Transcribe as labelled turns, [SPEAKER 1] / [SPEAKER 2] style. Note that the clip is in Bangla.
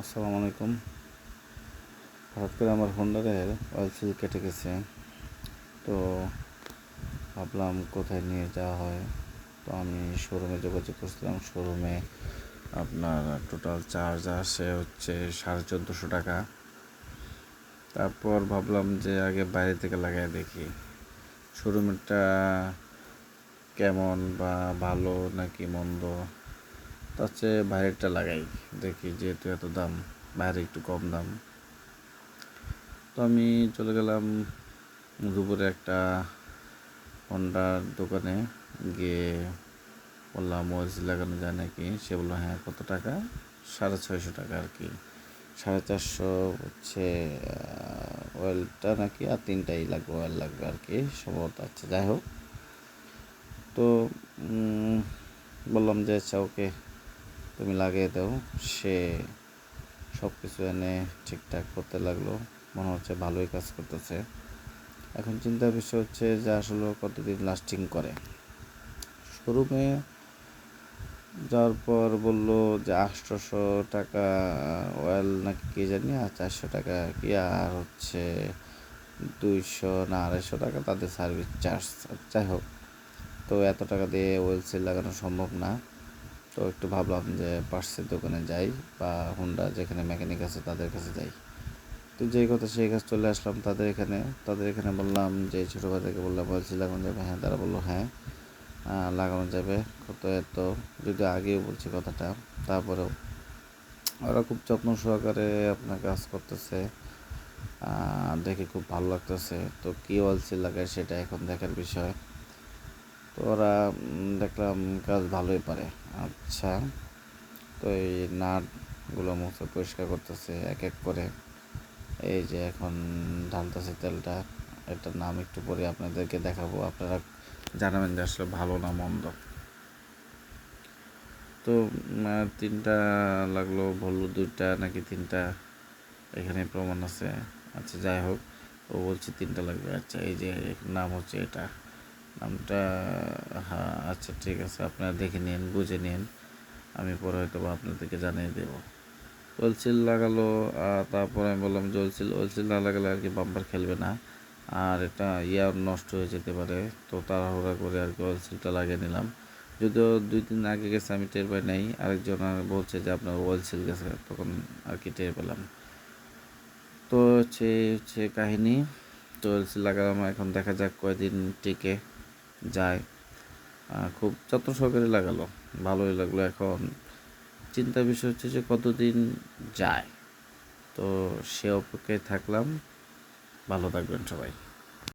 [SPEAKER 1] আসসালামু আলাইকুম। হঠাৎ করে আমার হোন্ডারের অয়েল সিল কেটে গেছে। তো ভাবলাম কোথায় নিয়ে যাওয়া হয়? তো আমি শোরুমে যোগাযোগ করছিলাম। শোরুমে আপনার টোটাল চার্জ আসে হচ্ছে সাড়ে চোদ্দোশো টাকা। তারপর ভাবলাম যে আগে বাইরে থেকে লাগাই দেখি। শোরুমেরটা কেমন বা ভালো নাকি মন্দ? তার চেয়ে বাইরেরটা লাগাই। দেখি যেহেতু এত দাম, বাইরে একটু কম দাম। তো আমি চলে গেলাম দুপুরে একটা হন্ডার দোকানে। গিয়ে বললাম ওয়েলস লাগানো যায় নাকি? সে বলল হ্যাঁ কত টাকা? সাড়ে ছয়শো টাকা আর কি। সাড়ে চারশো হচ্ছে অয়েলটা নাকি? আর তিনটাই লাগবে অয়েল লাগবে আর কি, সম্ভবত। আচ্ছা যাই হোক। তো বললাম যে আচ্ছা ওকে। তুমি লাগিয়ে দাও। সে সব কিছু এনে ঠিকঠাক করতে লাগল। মনে হচ্ছে ভালোই কাজ করতেছে। এখন চিন্তার বিষয় হচ্ছে যে আসলে কতদিন লাস্টিং করে। শোরুমে যাওয়ার পর বলল যে আটশোশো টাকা অয়েল নাকি কি জানি, আর চারশো টাকা কি, আর হচ্ছে দুইশো না আড়াইশো টাকা তাদের সার্ভিস চার্জ যাই হোক, তো এত টাকা দিয়ে ওয়েল সিল লাগানো সম্ভব না। তো একটু ভাবলাম যে পার্সের দোকানে যাই বা হুন্ডা যেখানে মেকানিক আছে তাদের কাছে যাই। তো যেই কথা সেই কাজ চলে আসলাম তাদের এখানে। তাদের এখানে বললাম যে ছোটো ভাইদেরকে বললাম, বলছি, লাগানো যাবে? হ্যাঁ তারা বলল হ্যাঁ লাগানো যাবে। কত এত, যদি আগেও বলছি কথাটা, তারপরেও। ওরা খুব যত্ন সহকারে আপনার কাজ করতেছে। দেখে খুব ভালো লাগতেছে। তো কী ওয়েলসি লাগায় সেটা এখন দেখার বিষয়। তো ওরা দেখলাম কাজ ভালোই পারে। আচ্ছা তো এই নাটগুলো মুছে পরিষ্কার করতেছে, এক এক করে। এই যে এখন ঢালতেছে তেলটা, এটার নাম একটু পরে আপনাদেরকে দেখাবো, আপনারা জানাবেন যে আসলে ভালো না মন্দ। তো তিনটা লাগল বলল দুইটা, নাকি তিনটা এখানে প্রমাণ আছে। আচ্ছা যাই হোক, ও বলছে তিনটা লাগবে। আচ্ছা এই যে নাম হচ্ছে এটা। নামটা হ্যাঁ আচ্ছা ঠিক আছে, আপনারা দেখে নিন, বুঝে নিন, আমি পরে হয়তো বা আপনাদেরকে জানিয়ে দেবো। ওলসিল লাগালো তারপর আমি বললাম যে ওলসিল ওলসিল না লাগালে আর কি বাম্পার খেলবে না, আর এটা ইয়ার নষ্ট হয়ে যেতে পারে, তো তাড়াহুড়া করে আর কি ওলসিলটা লাগিয়ে নিলাম। যদিও দুই দিন আগে গেছে, আমি টের পাই নাই, আরেকজন আর বলছে যে আপনার ওয়েলসিল গেছে, তখন আর কি টের পেলাম। তো হচ্ছে হচ্ছে কাহিনী, তো ওয়েলসিল লাগালাম, এখন দেখা যাক কয়দিন টিকে। যায়। খুব যত্ন সহকারে লাগালো, ভালোই লাগল। এখন চিন্তা বিষয় হচ্ছে যে কতদিন যায়। তো সে অপেক্ষায় থাকলাম। ভালো থাকবেন সবাই।